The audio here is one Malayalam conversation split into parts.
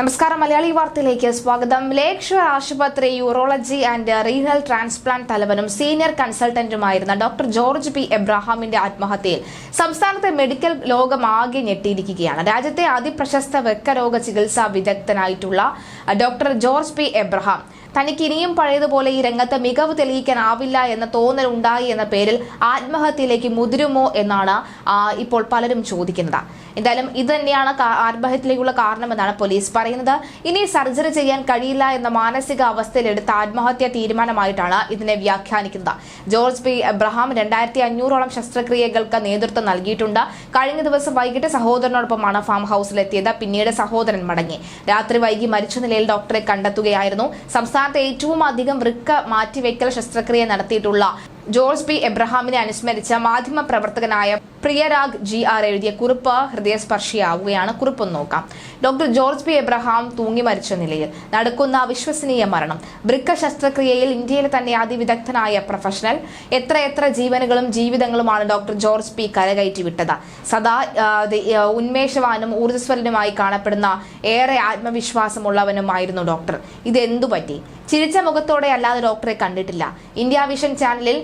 നമസ്കാരം. മലയാളി വാർത്തയിലേക്ക് സ്വാഗതം. ലേക്ഷ ആശുപത്രി യൂറോളജി ആൻഡ് റീനൽ ട്രാൻസ്പ്ലാന്റ് തലവനും സീനിയർ കൺസൾട്ടന്റുമായിരുന്ന ഡോക്ടർ ജോർജ് പി എബ്രാഹാമിന്റെ ആത്മഹത്യയിൽ സംസ്ഥാനത്തെ മെഡിക്കൽ ലോകം ആകെ ഞെട്ടിയിരിക്കുകയാണ്. രാജ്യത്തെ അതിപ്രശസ്ത വെക്കരോഗ ചികിത്സാ വിദഗ്ധനായിട്ടുള്ള ഡോക്ടർ ജോർജ് പി എബ്രഹാം. തനിക്ക് ഇനിയും പഴയതുപോലെ ഈ രംഗത്ത് മികവ് തെളിയിക്കാനാവില്ല എന്ന തോന്നൽ ഉണ്ടായി എന്ന പേരിൽ ആത്മഹത്യയിലേക്ക് മുതിരുമോ എന്നാണ് ഇപ്പോൾ പലരും ചോദിക്കുന്നത്. എന്തായാലും ഇത് തന്നെയാണ് ആത്മഹത്യയിലേക്കുള്ള കാരണമെന്നാണ് പോലീസ് പറയുന്നത്. ഇനി സർജറി ചെയ്യാൻ കഴിയില്ല എന്ന മാനസിക അവസ്ഥയിലെടുത്ത ആത്മഹത്യാ തീരുമാനമായിട്ടാണ് ഇതിനെ വ്യാഖ്യാനിക്കുന്നത്. George P. എബ്രഹാം രണ്ടായിരത്തി അഞ്ഞൂറോളം ശസ്ത്രക്രിയകൾക്ക് നേതൃത്വം നൽകിയിട്ടുണ്ട്. കഴിഞ്ഞ ദിവസം വൈകിട്ട് സഹോദരനോടൊപ്പമാണ് ഫാം ഹൌസിലെത്തിയത്. പിന്നീട് സഹോദരൻ മടങ്ങി. രാത്രി വൈകി മരിച്ച നിലയിൽ ഡോക്ടറെ കണ്ടെത്തുകയായിരുന്നു. സംസ്ഥാനത്ത് ഏറ്റവും അധികം വൃക്ക മാറ്റിവെക്കൽ ശസ്ത്രക്രിയ നടത്തിയിട്ടുള്ള ജോർജ് പി എബ്രഹാമിനെ അനുസ്മരിച്ച മാധ്യമ പ്രവർത്തകനായ പ്രിയരാഗ് ജി ആർ എഴുതിയ കുറിപ്പ് ഹൃദയസ്പർശിയാവുകയാണ്. കുറിപ്പൊന്ന് നോക്കാം. ഡോക്ടർ ജോർജ് പി എബ്രഹാം തൂങ്ങി മരിച്ച നിലയിൽ നടക്കുന്ന അവിശ്വസനീയ മരണം. വൃക്ക ശസ്ത്രക്രിയയിൽ ഇന്ത്യയിലെ തന്നെ അതിവിദഗ്ധനായ പ്രൊഫഷണൽ. എത്ര എത്ര ജീവനുകളും ജീവിതങ്ങളുമാണ് ഡോക്ടർ ജോർജ് പി കരകയറ്റി വിട്ടത് സദാ ഉന്മേഷവാനും ഊർജസ്വലനുമായി കാണപ്പെടുന്ന ഏറെ ആത്മവിശ്വാസമുള്ളവനുമായിരുന്നു ഡോക്ടർ. ഇതെന്തു പറ്റി? ചിരിച്ച മുഖത്തോടെ അല്ലാതെ ഡോക്ടറെ കണ്ടിട്ടില്ല. ഇന്ത്യ വിഷൻ ചാനലിൽ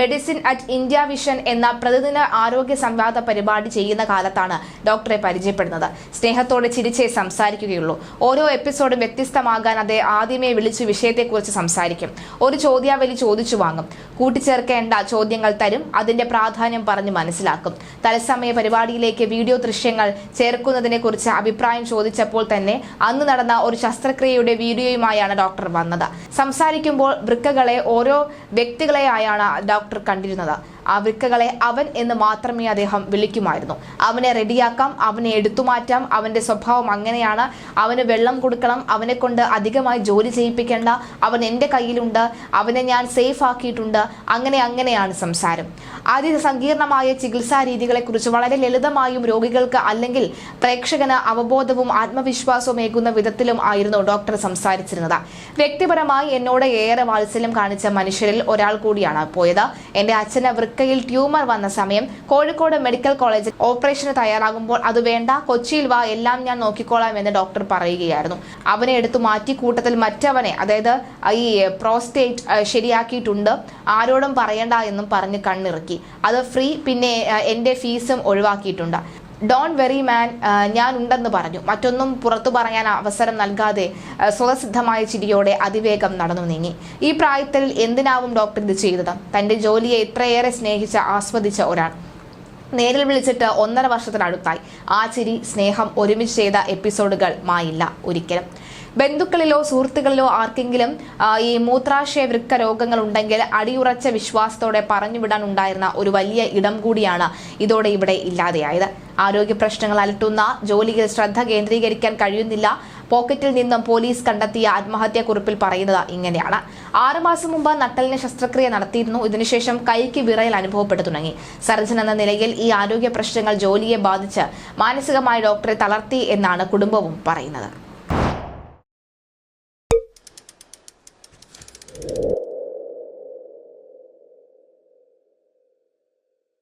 മെഡിസിൻ അറ്റ് ഇന്ത്യ വിഷൻ എന്ന പ്രതിദിന ആരോഗ്യ സംവാദ പരിപാടി ചെയ്യുന്ന കാലത്താണ് ഡോക്ടറെ പരിചയപ്പെടുന്നത്. സ്നേഹത്തോടെ ചിരിച്ചേ സംസാരിക്കുകയുള്ളൂ. ഓരോ എപ്പിസോഡും വ്യത്യസ്തമാകാൻ അദ്ദേഹം ആദ്യമേ വിളിച്ച് വിഷയത്തെക്കുറിച്ച് സംസാരിക്കും. ഒരു ചോദ്യാവലി ചോദിച്ചു വാങ്ങും. കൂട്ടിച്ചേർക്കേണ്ട ചോദ്യങ്ങൾ തരും അതിന്റെ പ്രാധാന്യം പറഞ്ഞ് മനസ്സിലാക്കും. തത്സമയ പരിപാടിയിലേക്ക് വീഡിയോ ദൃശ്യങ്ങൾ ചേർക്കുന്നതിനെക്കുറിച്ച് അഭിപ്രായം ചോദിച്ചപ്പോൾ തന്നെ അന്ന് നടന്ന ഒരു ശസ്ത്രക്രിയയുടെ വീഡിയോയുമായാണ് ഡോക്ടർ വന്നത്. സംസാരിക്കുമ്പോൾ വൃക്കകളെ ഓരോ വ്യക്തികളെയായാണ് ഡോക്ടർ കണ്ടിരുന്നത്. ആ വൃക്കകളെ അവൻ എന്ന് മാത്രമേ അദ്ദേഹം വിളിക്കുമായിരുന്നു. അവനെ റെഡിയാക്കാം അവനെ എടുത്തുമാറ്റാം അവന്റെ സ്വഭാവം അങ്ങനെയാണ്. അവന് വെള്ളം കൊടുക്കണം അവനെ കൊണ്ട് അധികമായി ജോലി ചെയ്യിപ്പിക്കേണ്ട അവൻ എന്റെ കയ്യിലുണ്ട് അവനെ ഞാൻ സേഫ് ആക്കിയിട്ടുണ്ട് അങ്ങനെ അങ്ങനെയാണ് സംസാരം. ആദ്യ സങ്കീർണമായ ചികിത്സാ രീതികളെക്കുറിച്ച് വളരെ ലളിതമായും രോഗികൾക്ക് അല്ലെങ്കിൽ പ്രേക്ഷകന് അവബോധവും ആത്മവിശ്വാസവും ഏകുന്ന വിധത്തിലും ആയിരുന്നു ഡോക്ടർ സംസാരിച്ചിരുന്നത്. വ്യക്തിപരമായി എന്നോട് ഏറെ വാത്സല്യം കാണിച്ച മനുഷ്യരിൽ ഒരാൾ കൂടിയാണ് പോയത്. എന്റെ അച്ഛന് വൃക്കയിൽ ട്യൂമർ വന്ന സമയം കോഴിക്കോട് മെഡിക്കൽ കോളേജിൽ ഓപ്പറേഷന് തയ്യാറാകുമ്പോൾ അത് വേണ്ട കൊച്ചിയിൽ വാ എല്ലാം ഞാൻ നോക്കിക്കോളാം എന്ന് ഡോക്ടർ പറയുകയായിരുന്നു. അവനെ എടുത്തു മാറ്റി കൂട്ടത്തിൽ മറ്റവനെ അതായത് ഈ പ്രോസ്റ്റേറ്റ് ശരിയാക്കിയിട്ടുണ്ട്. ആരോടും പറയണ്ട എന്നും പറഞ്ഞ് കണ്ണിറുക്കി. അത് ഫ്രീ പിന്നെ എന്റെ ഫീസും ഒഴിവാക്കിയിട്ടുണ്ട്. ഡോൺ വെറി മാൻ ഞാൻ ഉണ്ടെന്ന് പറഞ്ഞു. മറ്റൊന്നും പുറത്തു പറയാൻ അവസരം നൽകാതെ സ്വതസിദ്ധമായ ചിരിയോടെ അതിവേഗം നടന്നു നീങ്ങി. ഈ പ്രായത്തിൽ എന്തിനാവും ഡോക്ടർ ഇത് ചെയ്തത്? തന്റെ ജോലിയെ ഇത്രയേറെ സ്നേഹിച്ച ആസ്വദിച്ച ഒരാൾ. നേരിൽ വിളിച്ചിട്ട് ഒന്നര വർഷത്തിനടുത്തായി. ആ ചിരി സ്നേഹം ഒരുമിച്ച് ചെയ്ത എപ്പിസോഡുകൾ മായില്ല ഒരിക്കലും. ബന്ധുക്കളിലോ സുഹൃത്തുക്കളിലോ ആർക്കെങ്കിലും ഈ മൂത്രാശയ വൃക്ക രോഗങ്ങൾ ഉണ്ടെങ്കിൽ അടിയുറച്ച വിശ്വാസത്തോടെ പറഞ്ഞുവിടാൻ ഉണ്ടായിരുന്ന ഒരു വലിയ ഇടം കൂടിയാണ് ഇതോടെ ഇവിടെ ഇല്ലാതെയായത്. ആരോഗ്യ പ്രശ്നങ്ങൾ അലട്ടുന്ന ജോലിയിൽ ശ്രദ്ധ കേന്ദ്രീകരിക്കാൻ കഴിയുന്നില്ല പോക്കറ്റിൽ നിന്നും പോലീസ് കണ്ടെത്തിയ ആത്മഹത്യാക്കുറിപ്പിൽ പറയുന്നത് ഇങ്ങനെയാണ്. ആറുമാസം മുമ്പ് നട്ടലിന് ശസ്ത്രക്രിയ നടത്തിയിരുന്നു. ഇതിനുശേഷം കൈക്ക് വിറയൽ അനുഭവപ്പെട്ടു തുടങ്ങി. സർജൻ എന്ന നിലയിൽ ഈ ആരോഗ്യ പ്രശ്നങ്ങൾ ജോലിയെ ബാധിച്ച് മാനസികമായി ഡോക്ടറെ തളർത്തി എന്നാണ് കുടുംബവും പറയുന്നത്. Thank you.